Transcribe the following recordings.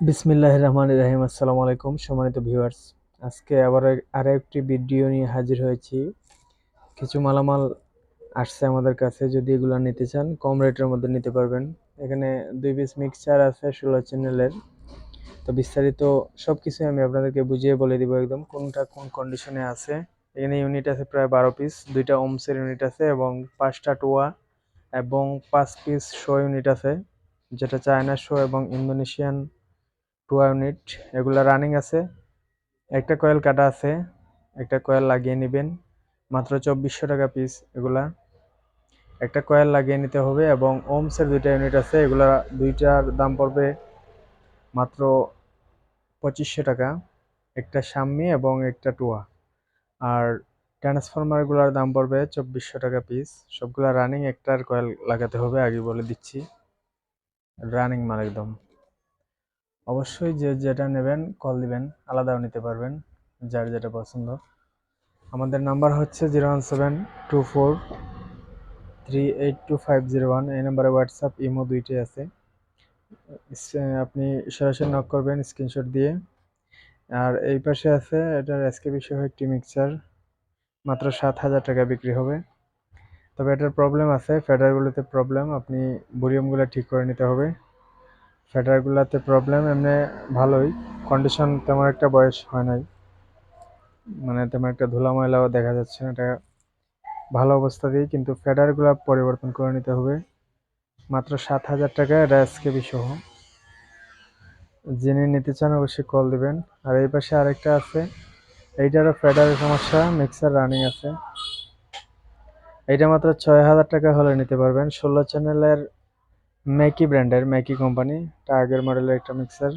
বিসমিল্লাহ রহমান রাহিম। আসসালামু আলাইকুম সম্মানিত ভিউয়ার্স। আজকে আবার এক- আরও একটি ভিডিও নিয়ে হাজির হয়েছি। কিছু মালামাল আসছে আমাদের কাছে, যদি এগুলো নিতে চান, কম রেটের মধ্যে নিতে পারবেন। এখানে দুই পিস মিক্সচার আছে ষোলো চ্যানেলের। তো বিস্তারিত সব কিছু আমি আপনাদেরকে বুঝিয়ে বলে দিব একদম, কোনটা কোন কন্ডিশনে আছে। এখানে ইউনিট আছে প্রায় বারো পিস দুইটা ওমসের ইউনিট আছে এবং পাঁচটা টোয়া এবং পাঁচ পিস শো ইউনিট আছে, যেটা চায়না শো এবং ইন্দোনেশিয়ান টু ইউনিট এগুলা রানিং আছে। একটা কয়েল কাটা আছে, একটা কয়েল লাগিয়ে নেবেন। মাত্র চব্বিশশো টাকা পিস এগুলা। একটা কয়েল লাগিয়ে নিতে হবে এবং ওমসের দুইটা ইউনিট আছে, এগুলা দুইটার দাম পড়বে মাত্র পঁচিশশো টাকা। একটা সাম্মি এবং একটা টুয়া আর ট্রান্সফরমারগুলোর দাম পড়বে চব্বিশশো টাকা পিস সবগুলা রানিং একটার কয়েল লাগাতে হবে, আগে বলে দিচ্ছি। রানিং মাল একদম। অবশ্যই যে যেটা নেবেন কল দিবেন, আলাদাও নিতে পারবেন, যার যেটা পছন্দ। আমাদের নাম্বার হচ্ছে zero one seven two four three eight two five zero one এই নাম্বারে হোয়াটসঅ্যাপ ইমো দুইটাই আছে। আপনি সরাসরি নক করবেন স্ক্রিনশট দিয়ে। আর এই পাশে আছে, এটার এসকে বিষয় একটি মিক্সচার মাত্র সাত হাজার টাকা বিক্রি হবে। তবে এটার প্রবলেম আছে ফেডারগুলোতে প্রবলেম আপনি বুরিয়ামগুলো ঠিক করে নিতে হবে। ফেডারগুলোতে প্রবলেম এমনি ভালোই। কন্ডিশন তেমন একটা বয়স হয় নাই। মানে তেমন একটা ধুলা ময়লাও দেখা যাচ্ছে না। এটা ভালো অবস্থাতেই কিন্তু ফেডারগুলো পরিবর্তন করে নিতে হবে। মাত্র সাত হাজার টাকা এটা এসকেবি সহ। যিনি নিতে চান অবশ্যই কল দিবেন। আর এই পাশে আরেকটা আছে। এইটারও ফেডারের সমস্যা মিক্সার রানিং আছে। এইটা মাত্র ছয় হাজার টাকা হলে নিতে পারবেন। ষোলো চ্যানেলের ম্যাকি ব্র্যান্ডের ম্যাকি কোম্পানি এটা আগের মডেলের একটা মিক্সার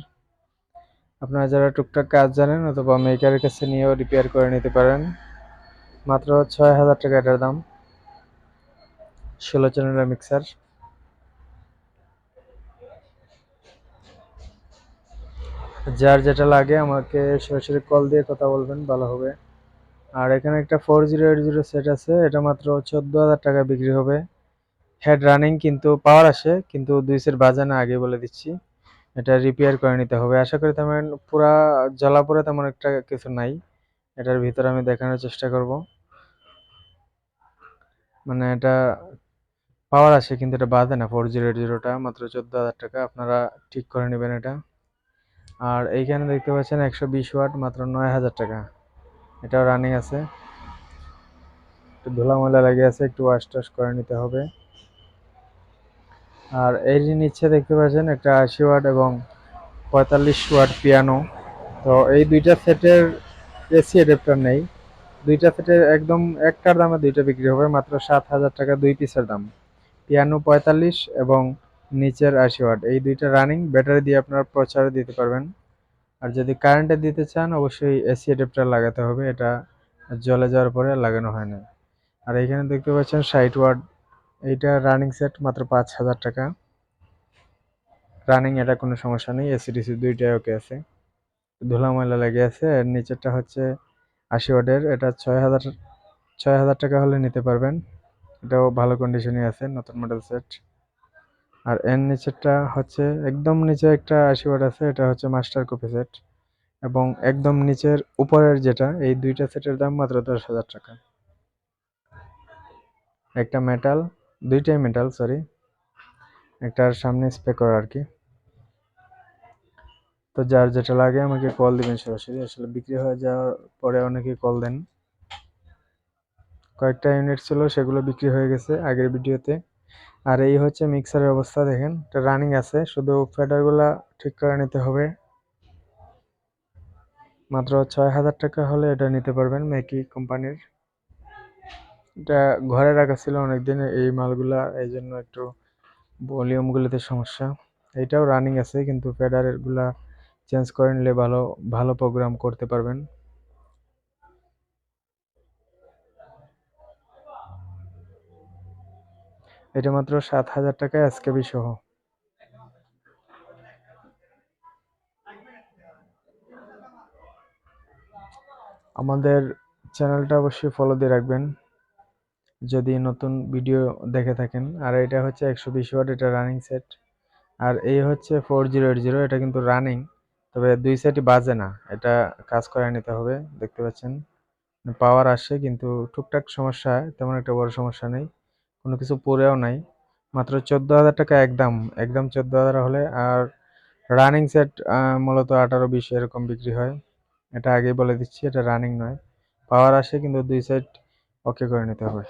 আপনারা যারা টুকটাক কাজ জানেন অথবা মেকারের কাছে নিয়েও রিপেয়ার করে নিতে পারেন, মাত্র ছয় হাজার টাকা এটার দাম। ষোলো চ্যানেলের মিক্সার যার যেটা লাগে আমাকে সরাসরি কল দিয়ে কথা বলবেন, ভালো হবে। আর এখানে একটা four zero eight zero set আছে, এটা মাত্র চোদ্দ হাজার টাকা বিক্রি হবে। হেড রানিং কিন্তু পাওয়ার আসে, কিন্তু দুই সেট বাজে না আগে বলে দিচ্ছি, এটা রিপেয়ার করে নিতে হবে। আশা করি তেমন পুরা পরে তেমন একটা কিছু নাই, এটার ভিতরে আমি দেখানোর চেষ্টা করব। মানে এটা পাওয়ার আসে, কিন্তু এটা বাজে না ফোর জিরো জিরোটা মাত্র চোদ্দ হাজার টাকা, আপনারা ঠিক করে নেবেন এটা। আর এইখানে দেখতে পাচ্ছেন একশো বিশ ওয়াট, মাত্র নয় হাজার টাকা। এটাও রানিং আছে। একটু ধুলা ময়লা লেগে আছে, একটু ওয়াশ টাশ করে নিতে হবে। আর যে নিচে দেখতে পাচ্ছেন, একটা আশি ওয়াট এবং পঁয়তাল্লিশ ওয়াট পিয়ানো তো এই দুইটা সেটের এসি অ্যাডাপ্টার নেই। দুইটা সেটের একদম একটার দামে দুইটা বিক্রি হবে, মাত্র সাত হাজার টাকা দুই পিসের দাম। পিয়ানো পঁয়তাল্লিশ এবং নিচের আশি ওয়াট। এই দুইটা রানিং ব্যাটারি দিয়ে আপনারা প্রচারে দিতে পারবেন। আর যদি কারেন্টে দিতে চান, অবশ্যই এসি অ্যাডাপ্টার লাগাতে হবে। এটা জলে যাওয়ার পরে লাগানো হয় না। আর এখানে দেখতে পাচ্ছেন ষাট ওয়াট এইটা রানিং সেট মাত্র পাঁচ হাজার টাকা। রানিং এটা কোনো সমস্যা নেই এসি ডিসি দুইটাই ওকে আছে। ধুলা ময়লা লেগে আছে, আর নিচেরটা হচ্ছে আশি ওয়াটের, এটা ছয় হাজার ছয় হাজার টাকা হলে নিতে পারবেন। এটাও ভালো কন্ডিশনে আছে, নতুন মডেল সেট আর এর নিচেরটা হচ্ছে একদম নিচে একটা আশি ওয়াট আছে, এটা হচ্ছে মাস্টার কপি সেট এবং একদম নিচের উপরের যেটা, এই দুইটা সেটের দাম মাত্র দশ হাজার টাকা। একটা মেটাল দুইটাই মেটাল সরি একটার সামনে স্প্রে করা আর কি। তো যার যেটা লাগে আমাকে কল দিবেন সরাসরি। আসলে বিক্রি হয়ে যাওয়ার পরে অনেকে কল দেন। কয়েকটা ইউনিট ছিল, সেগুলো বিক্রি হয়ে গেছে আগের ভিডিওতে। আর এই হচ্ছে মিক্সারের অবস্থা, দেখেন। এটা রানিং আছে, শুধু ফেডারগুলা ঠিক করে নিতে হবে। মাত্র ছয় হাজার টাকা হলে এটা নিতে পারবেন ম্যাকি কোম্পানির এটা ঘরে রাখা ছিল অনেকদিন, এই মালগুলা এই জন্য একটু ভলিউমগুলোতে সমস্যা। এটাও রানিং আছে, কিন্তু ফেডারেরগুলা চেঞ্জ করে নিলে ভালো ভালো প্রোগ্রাম করতে পারবেন। এটা মাত্র সাত হাজার টাকা এসকেবি সহ। আমাদের চ্যানেলটা অবশ্যই ফলো দিয়ে রাখবেন। যদি নতুন ভিডিও দেখে থাকেন, আর এটা হচ্ছে একশো বিশ ওয়াট, এটা রানিং সেট আর এই হচ্ছে ফোর জিরো এইট জিরো এটা কিন্তু রানিং তবে দুই সাইডই বাজে না, এটা কাজ করে নিতে হবে, দেখতে পাচ্ছেন। পাওয়ার আসে কিন্তু টুকটাক সমস্যা, তেমন একটা বড় সমস্যা নেই, কোনো কিছু পড়েও নাই, মাত্র চোদ্দ হাজার টাকা একদম একদম চোদ্দ হাজার হলে, আর রানিং সেট মূলত আঠারো বিশ এরকম বিক্রি হয়, এটা আগেই বলে দিচ্ছি, এটা রানিং নয় পাওয়ার আসে কিন্তু দুই সাইড ওকে করে নিতে হবে।